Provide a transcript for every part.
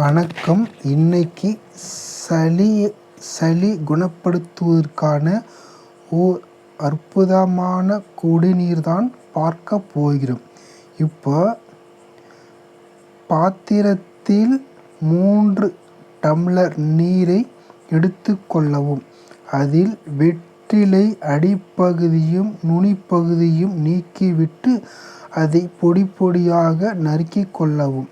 வணக்கம். இன்னைக்கு சளி சளி குணப்படுத்துவதற்கான ஓர் அற்புதமான குடிநீர் தான் பார்க்க போகிறோம். இப்போ பாத்திரத்தில் மூன்று டம்ளர் நீரை எடுத்துக்கொள்ளவும் அதில் வெற்றிலை அடிப்பகுதியும் நுனிப்பகுதியும் நீக்கிவிட்டு அதை பொடி பொடியாக நறுக்கிக் கொள்ளவும்.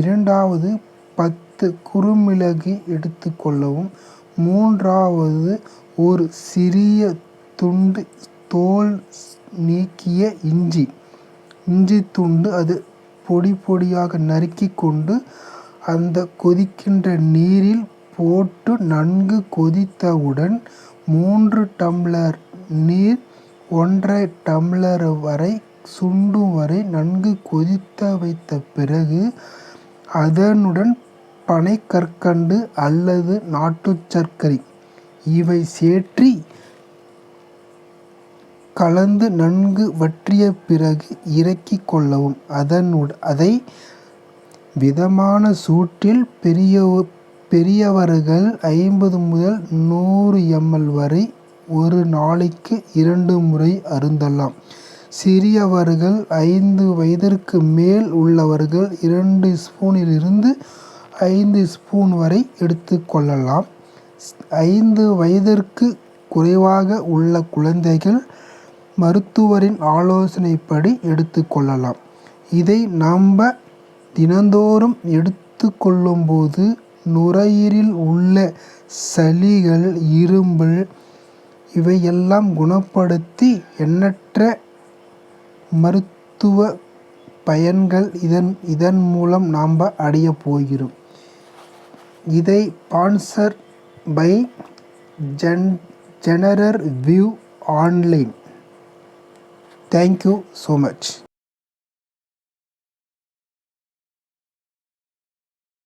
இரண்டாவது பத்து குறுமிளகு எடுத்துக்கொள்ளவும் மூன்றாவது ஒரு சிறிய துண்டு தோல் நீக்கிய இஞ்சி. இஞ்சி துண்டு அது பொடி பொடியாக நறுக்கி கொண்டு அந்த கொதிக்கின்ற நீரில் போட்டு நன்கு கொதித்தவுடன் மூன்று டம்ளர் நீர் ஒன்றரை டம்ளர் வரை சுண்டும் வரை நன்கு கொதித்த வைத்த பிறகு அதனுடன் பனைக்கற்கண்டு அல்லது நாட்டுச் சர்க்கரை இவை சேற்றி கலந்து நன்கு வற்றிய பிறகு இறக்கிக் கொள்ளவும். அதனுட அதை மிதமான சூட்டில் பெரிய பெரியவர்கள் ஐம்பது முதல் நூறு எம்எல் வரை ஒரு நாளைக்கு இரண்டு முறை அருந்தலாம். சிறியவர்கள் ஐந்து வயதிற்கு மேல் உள்ளவர்கள் இரண்டு ஸ்பூனிலிருந்து ஐந்து ஸ்பூன் வரை எடுத்துக்கொள்ளலாம் ஐந்து வயதிற்கு குறைவாக உள்ள குழந்தைகள் மருத்துவரின் ஆலோசனைப்படி எடுத்துக்கொள்ளலாம் இதை நாம் தினந்தோறும் எடுத்துக்கொள்ளும்போது நுரையீரில் உள்ள சளிகள் இரும்பல் இவையெல்லாம் குணப்படுத்தி எண்ணற்ற மருத்துவ பயன்கள் இதன் இதன் மூலம் நாம் அடையப் போகிறோம். இதை sponsor by gen general view online. Thank you so much.